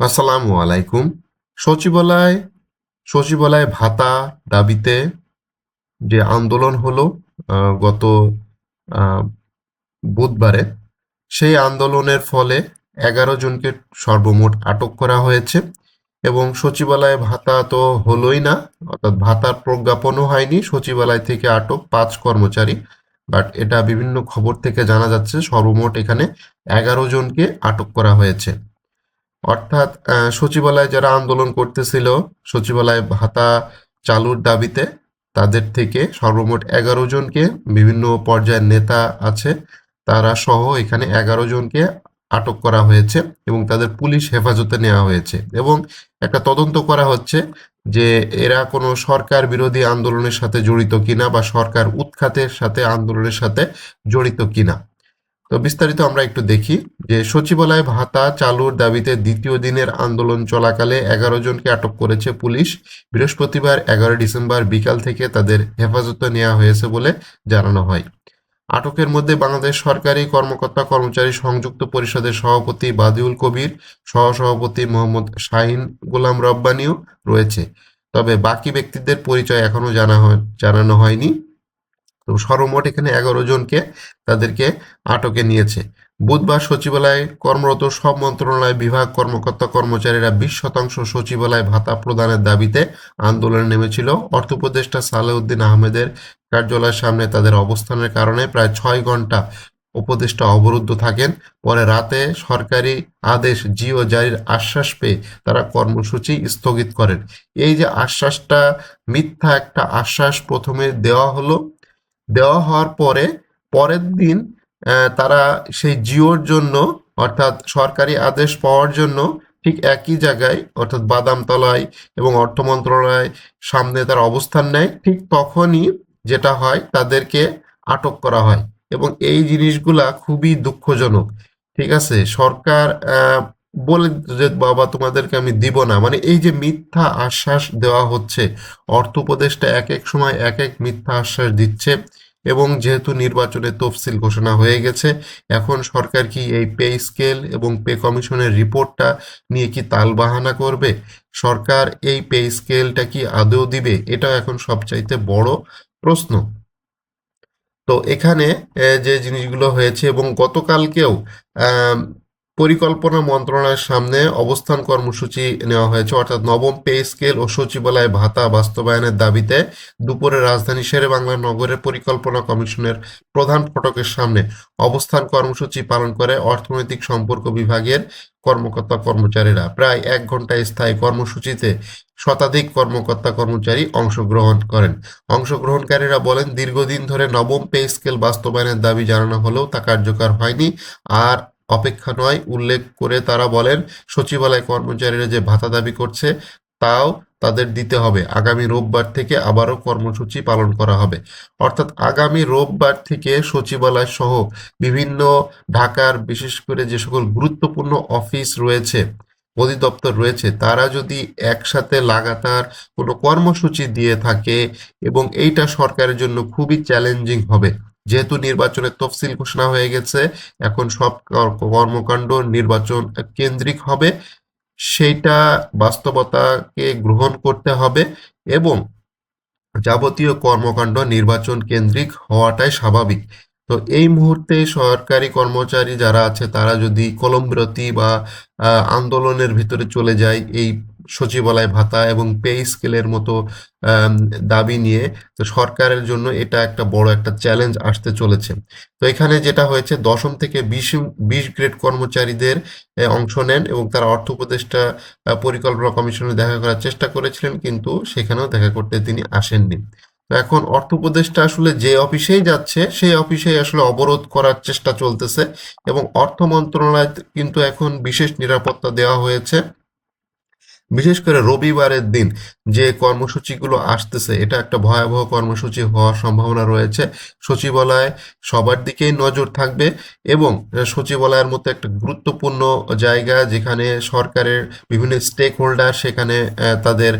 আসসালামু আলাইকুম। সচিবালয় সচিবালয় ভাতা দাবিতে যে আন্দোলন হলো গত বুধবারে, সেই আন্দোলনের ফলে এগারো জনকে সর্বমোট আটক করা হয়েছে এবং সচিবালয় ভাতা তো হলোই না, অর্থাৎ ভাতার প্রজ্ঞাপনও হয়নি, সচিবালয় থেকে আটক পাঁচ কর্মচারী। বাট এটা বিভিন্ন খবর থেকে জানা যাচ্ছে, সর্বমোট এখানে এগারো জনকে আটক করা হয়েছে। অর্থাৎ সচিবালয়ে যারা আন্দোলন করতেছিল, সচিবালয় ভাতা চালুর দাবিতে তাদের থেকে সর্বমোট এগারো জনকে বিভিন্ন পর্যায়ের নেতা আছে, তারা সহ এখানে এগারো জনকে আটক করা হয়েছে এবং তাদের পুলিশ হেফাজতে নেওয়া হয়েছে এবং একটা তদন্ত করা হচ্ছে যে এরা কোনো সরকার বিরোধী আন্দোলনের সাথে জড়িত কিনা বা সরকার উৎখাতের সাথে আন্দোলনের সাথে জড়িত কিনা। তো বিস্তারিত আমরা একটু দেখি যে সচিবালয় ভাতা চালুর দাবিতে দ্বিতীয় দিনের আন্দোলন চলাকালে এগারো জনকে আটক করেছে পুলিশ। বৃহস্পতিবার এগারো ডিসেম্বর বিকাল থেকে তাদের হেফাজতে নেওয়া হয়েছে বলে জানানো হয়। আটকের মধ্যে বাংলাদেশ সরকারি কর্মকর্তা কর্মচারী সংযুক্ত পরিষদের সভাপতি বাদিউল কবির, সহসভাপতি মোহাম্মদ শাহিন গোলাম রব্বানিও রয়েছে। তবে বাকি ব্যক্তিদের পরিচয় এখনও জানা জানানো হয়নি। তো সর্বমোট এখানে এগারো জনকে তাদেরকে আটকে নিয়েছে। বুধবার সচিবালয়ে কর্মরত সব মন্ত্রণালয় বিভাগ কর্মকর্তা কর্মচারীরা বিশ শতাংশ সচিবালয় ভাতা প্রদানের দাবিতে আন্দোলনে নেমেছিল। অর্থ উপদেষ্টা সালেউদ্দিন আহমেদের কার্যালয়ের সামনে তাদের অবস্থানের কারণে প্রায় ছয় ঘণ্টা উপদেষ্টা অবরুদ্ধ থাকেন। পরে রাতে সরকারি আদেশ জিও জারির আশ্বাস পেয়ে তারা কর্মসূচি স্থগিত করেন। এই যে আশ্বাসটা মিথ্যা একটা আশ্বাস প্রথমে দেওয়া হলো দেওয়া হওয়ার পরে, পরের দিন তারা সেই জিওর জন্য, অর্থাৎ সরকারি আদেশ পাওয়ার জন্য ঠিক একই জায়গায়, অর্থাৎ বাদামতলায় এবং অর্থ মন্ত্রণালয় সামনে তার অবস্থান নেয়, ঠিক তখনই যেটা হয়, তাদেরকে আটক করা হয় এবং এই জিনিসগুলা খুবই দুঃখজনক, ঠিক আছে? সরকার বলে যে, বাবা, তোমাদেরকে আমি দিব না। মানে এই যে মিথ্যা আশ্বাস দেওয়া হচ্ছে, অর্থ উপদেশটা এক এক সময় এক এক মিথ্যা আশ্বাস দিচ্ছে এবং যেহেতু নির্বাচনের তফসিল ঘোষণা হয়ে গেছে, এখন সরকার কি এই পে স্কেল এবং পে কমিশনের রিপোর্টটা নিয়ে কি তালবাহানা করবে? সরকার এই পে স্কেলটা কি আদৌ দিবে? এটা এখন সবচাইতে বড় প্রশ্ন। তো এখানে যে জিনিসগুলো হয়েছে এবং গতকালকেও পরিকল্পনা মন্ত্রণালয়ের সামনে অবস্থান কর্মসূচি নেওয়া হয়েছে। অর্থাৎ নবম পে স্কেল ও সচিবালয় ভাতা বাস্তবায়নের দাবিতে দুপুরে রাজধানী শেরে বাংলা নগরের পরিকল্পনা কমিশনের প্রধান ফটকের সামনে অবস্থান কর্মসূচি পালন করে অর্থনৈতিক সম্পর্ক বিভাগের কর্মকর্তা কর্মচারীরা। প্রায় এক ঘণ্টা স্থায়ী কর্মসূচিতে শতাধিক কর্মকর্তা কর্মচারী অংশগ্রহণ করেন। অংশগ্রহণকারীরা বলেন, দীর্ঘদিন ধরে নবম পে স্কেল বাস্তবায়নের দাবি জানানো হলেও তা কার্যকর হয়নি। আর অপেক্ষা নয়, উল্লেখ করে তারা বলেন, সচিবালয় কর্মচারীরা যে ভাতা দাবি করছে, তাও তাদের দিতে হবে। আগামী রোববার থেকে আবারও কর্মসূচি পালন করা হবে। অর্থাৎ আগামী রোববার থেকে সচিবালয় সহ বিভিন্ন ঢাকার বিশেষ করে যে সকল গুরুত্বপূর্ণ অফিস রয়েছে, অধিদপ্তর রয়েছে, তারা যদি একসাথে লাগাতার কোনো কর্মসূচি দিয়ে থাকে এবং এইটা সরকারের জন্য খুবই চ্যালেঞ্জিং হবে। যেহেতু নির্বাচনের তফসিল ঘোষণা হয়ে গেছে, এখন সব কর্মকাণ্ড নির্বাচন কেন্দ্রিক হবে। সেইটা বাস্তবতাকে গ্রহণ করতে হবে এবং যাবতীয় কর্মকাণ্ড নির্বাচন কেন্দ্রিক হওয়াটাই স্বাভাবিক। তো এই মুহূর্তে সরকারি কর্মচারী যারা আছে, তারা যদি কলমবিরতি বা আন্দোলনের ভিতরে চলে যায়, এই সচিবালয় ভাতা এবং পে স্কেলের মতো দাবি নিয়ে তো সরকারের জন্য এটা একটা বড় একটা চ্যালেঞ্জ আসতে চলেছে। তো এখানে যেটা হয়েছে, দশম থেকে বিশ বিশ গ্রেড কর্মচারীদের অংশ নেন এবং তারা অর্থ উপদেষ্টা পরিকল্পনা কমিশনে দেখা করার চেষ্টা করেছিলেন কিন্তু সেখানেও দেখা করতে তিনি আসেননি। এখন অর্থ উপদেষ্টা আসলে যে অফিসেই যাচ্ছে, সেই অফিসেই আসলে অবরোধ করার চেষ্টা চলতেছে এবং অর্থ মন্ত্রণালয় কিন্তু এখন বিশেষ নিরাপত্তা দেওয়া হয়েছে। বিশেষ করে রবিবারের দিন যে কর্মসূচিগুলো আসতেছে, এটা একটা ভয়াবহ কর্মসূচি হওয়ার সম্ভাবনা রয়েছে। সচিবালয় সবার দিকেই নজর থাকবে এবং সচিবালয়ের মতো একটা গুরুত্বপূর্ণ জায়গা যেখানে সরকারের বিভিন্ন স্টেক হোল্ডার সেখানে তাদের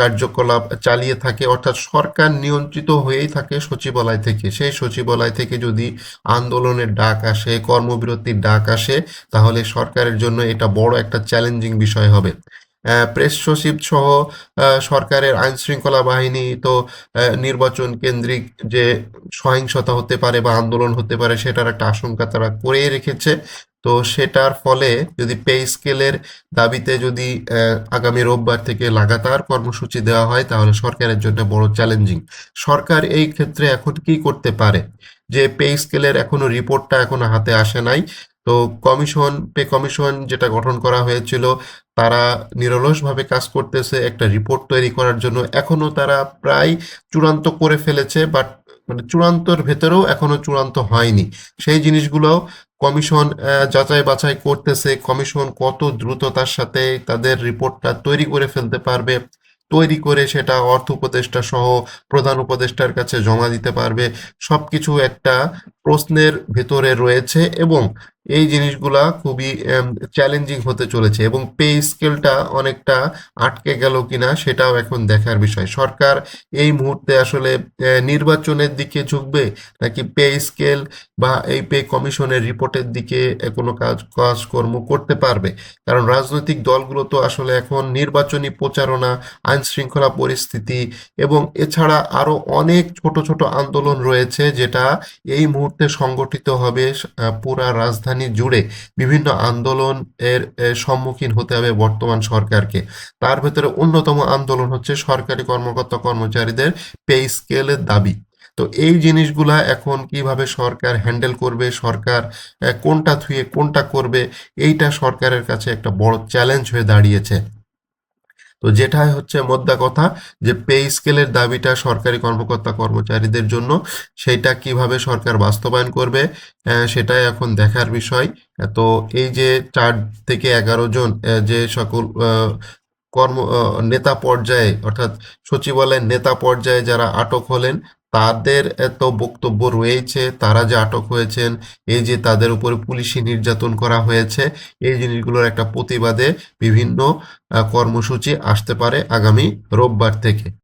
কার্যকলাপ চালিয়ে থাকে। অর্থাৎ সরকার নিয়ন্ত্রিত হয়েই থাকে সচিবালয় থেকে। সেই সচিবালয় থেকে যদি আন্দোলনের ডাক আসে, কর্মবিরতির ডাক আসে, তাহলে সরকারের জন্য এটা বড় একটা চ্যালেঞ্জিং বিষয় হবে। প্রেস সচিব সহ সরকারের আইন শৃঙ্খলা বাহিনী তো নির্বাচন কেন্দ্রিক যে সহিংসতা হতে পারে বা আন্দোলন হতে পারে সেটার একটা আশঙ্কা তারা করে রেখেছে। তো সেটার ফলে যদি পে স্কেলের দাবিতে যদি আগামী রোববার থেকে লাগাতার কর্মসূচি দেওয়া হয় তাহলে সরকারের জন্য বড় চ্যালেঞ্জিং। সরকার এই ক্ষেত্রে এখন কি করতে পারে? যে পে স্কেলের এখনও রিপোর্টটা এখনও হাতে আসে নাই তো কমিশন, পে কমিশন যেটা গঠন করা হয়েছিল, তারা নিরলসভাবে কাজ করতেছে, একটা রিপোর্ট তৈরি করার জন্য। এখনও তারা প্রায় চূড়ান্ত করে ফেলেছে, বাট মানে চূড়ান্তর ভেতরেও এখনও চূড়ান্ত হয়নি। সেই জিনিসগুলো কমিশন যাচাই বাছাই করতেছে, কমিশন কত দ্রুততার সাথে তাদের রিপোর্টটা তৈরি করে ফেলতে পারবে, তৈরি করে সেটা অর্থ উপদেষ্টা সহ প্রধান উপদেষ্টার কাছে জমা দিতে পারবে। সবকিছু একটা প্রশ্নের ভেতরে রয়েছে এবং এই জিনিসগুলা খুবই চ্যালেঞ্জিং হতে চলেছে এবং পে স্কেলটা অনেকটা আটকে গেল কিনা সেটাও এখন দেখার বিষয়। সরকার এই মুহূর্তে আসলে নির্বাচনের দিকে ঝুঁকবে নাকি পে স্কেল বা এই পে কমিশনের রিপোর্টের দিকে কোনো কাজ, কাজকর্ম করতে পারবে? কারণ রাজনৈতিক দলগুলো তো আসলে এখন নির্বাচনী প্রচারণা আইন শৃঙ্খলা পরিস্থিতি এবং এছাড়া আরও অনেক ছোট ছোট আন্দোলন রয়েছে যেটা এই মুহূর্তে সংগঠিত হবে পুরা রাজধানী জুড়ে বিভিন্ন আন্দোলন এর সম্মুখীন হতে হবে বর্তমান সরকারকে। তার ভেতরে অন্যতম আন্দোলন হচ্ছে সরকারি কর্মকর্তা কর্মচারীদের পে স্কেলের দাবি। তো এই জিনিসগুলা এখন কীভাবে সরকার হ্যান্ডেল করবে, সরকার কোনটা থুয়ে কোনটা করবে, এইটা সরকারের কাছে একটা বড় চ্যালেঞ্জ হয়ে দাঁড়িয়েছে। তো যেটাই হচ্ছে মোদ্দা কথা যে পে স্কেলের দাবিটা সরকারি কর্মকর্তা কর্মচারীদের জন্য সেটা কীভাবে সরকার বাস্তবায়ন করবে সেটাই এখন দেখার বিষয়। তো এই যে চার থেকে এগারো জন যে সকল কর্ম নেতা পর্যায়ে, অর্থাৎ সচিবালয়ের নেতা পর্যায়ে যারা আটক হলেন তাদের এত বক্তব্য রয়েছে, তারা যে আটক হয়েছেন, এই যে তাদের উপরে পুলিশি নির্যাতন করা হয়েছে, এই জিনিসগুলোর একটা প্রতিবাদে বিভিন্ন কর্মসূচি আসতে পারে আগামী রোববার থেকে।